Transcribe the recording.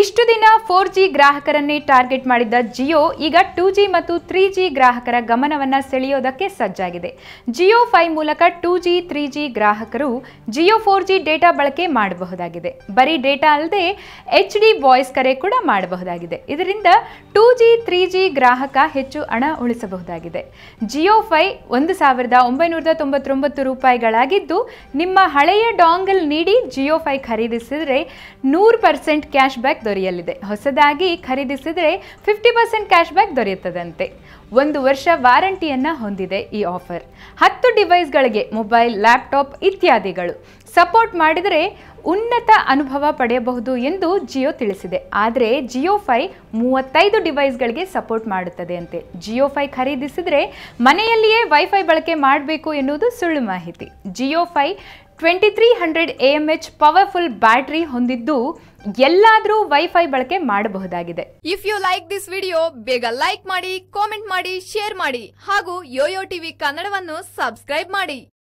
ಇಷ್ಟು ದಿನ four G ಗ್ರಾಹಕರನ್ನೇ target ಮಾಡಿದ್ದ ಜಿಯೋ, ಈಗ ಟೂ ಜಿ ಮತ್ತು ತ್ರೀ ಜಿ ಗ್ರಾಹಕರ ಗಮನವನ್ನು ಸೆಳೆಯೋದಕ್ಕೆ ಸಜ್ಜಾಗಿದೆ. ಜಿಯೋ ಫೈ ಮೂಲಕ ಟೂ ಜಿ ತ್ರೀ ಜಿ ಗ್ರಾಹಕರು ಜಿಯೋ ಫೋರ್ ಜಿ ಡೇಟಾ ಬಳಕೆ ಮಾಡಬಹುದಾಗಿದೆ. ಬರೀ ಡೇಟಾ ಅಲ್ಲದೆ ಎಚ್ ಡಿ ವಾಯ್ಸ್ ಕರೆ ಕೂಡ ಮಾಡಬಹುದಾಗಿದೆ. ಇದರಿಂದ ಟೂ ಜಿ ತ್ರೀ ಜಿ ಗ್ರಾಹಕ ಹೆಚ್ಚು ಹಣ ಉಳಿಸಬಹುದಾಗಿದೆ. ಜಿಯೋ ಫೈ ಒಂದು ಸಾವಿರದ ಒಂಬೈನೂರ ತೊಂಬತ್ತೊಂಬತ್ತು ರೂಪಾಯಿಗಳಾಗಿದ್ದು, ನಿಮ್ಮ ಹಳೆಯ ಡಾಂಗಲ್ ನೀಡಿ ಜಿಯೋ ಫೈ ಖರೀದಿಸಿದರೆ ನೂರು ಪರ್ಸೆಂಟ್ ಕ್ಯಾಶ್ ಬ್ಯಾಕ್ ದೊರೆಯಲಿದೆ. ಹೊಸದಾಗಿ ಖರೀದಿಸಿದರೆ ಫಿಫ್ಟಿ ಪರ್ಸೆಂಟ್ ಕ್ಯಾಶ್ ಬ್ಯಾಕ್ ದೊರೆಯುತ್ತದಂತೆ. ಒಂದು ವರ್ಷ ವಾರಂಟಿಯನ್ನು ಹೊಂದಿದೆ ಈ ಆಫರ್. ಹತ್ತು ಡಿವೈಸ್ಗಳಿಗೆ ಮೊಬೈಲ್, ಲ್ಯಾಪ್ಟಾಪ್ ಇತ್ಯಾದಿಗಳು. ಸಪೋರ್ಟ್ ಮಾಡಿದರೆ ಉನ್ನತ ಅನುಭವ ಪಡೆಯಬಹುದು ಎಂದು ಜಿಯೋ ತಿಳಿಸಿದೆ. ಆದರೆ ಜಿಯೋ ಫೈ ಮೂವತ್ತೈದು ಡಿವೈಸ್ಗಳಿಗೆ ಸಪೋರ್ಟ್ ಮಾಡುತ್ತದೆ ಅಂತೆ. ಜಿಯೋ ಫೈ ಖರೀದಿಸಿದರೆ ಮನೆಯಲ್ಲಿಯೇ ವೈಫೈ ಬಳಕೆ ಮಾಡಬೇಕು ಎನ್ನುವುದು ಸುಳ್ಳು ಮಾಹಿತಿ. JioFi twenty three hundred A H powerful battery ಹೊಂದಿದ್ದು ಎಲ್ಲಾದರೂ ವೈಫೈ ಬಳಕೆ ಮಾಡಬಹುದಾಗಿದೆ. If you like this video ಬೇಗ ಲೈಕ್ ಮಾಡಿ ಕಾಮೆಂಟ್ ಮಾಡಿ ಶೇರ್ ಮಾಡಿ ಹಾಗೂ ಯೋಯೋ ಟಿವಿ ಕನ್ನಡವನ್ನು ಸಬ್ಸ್ಕ್ರೈಬ್ ಮಾಡಿ.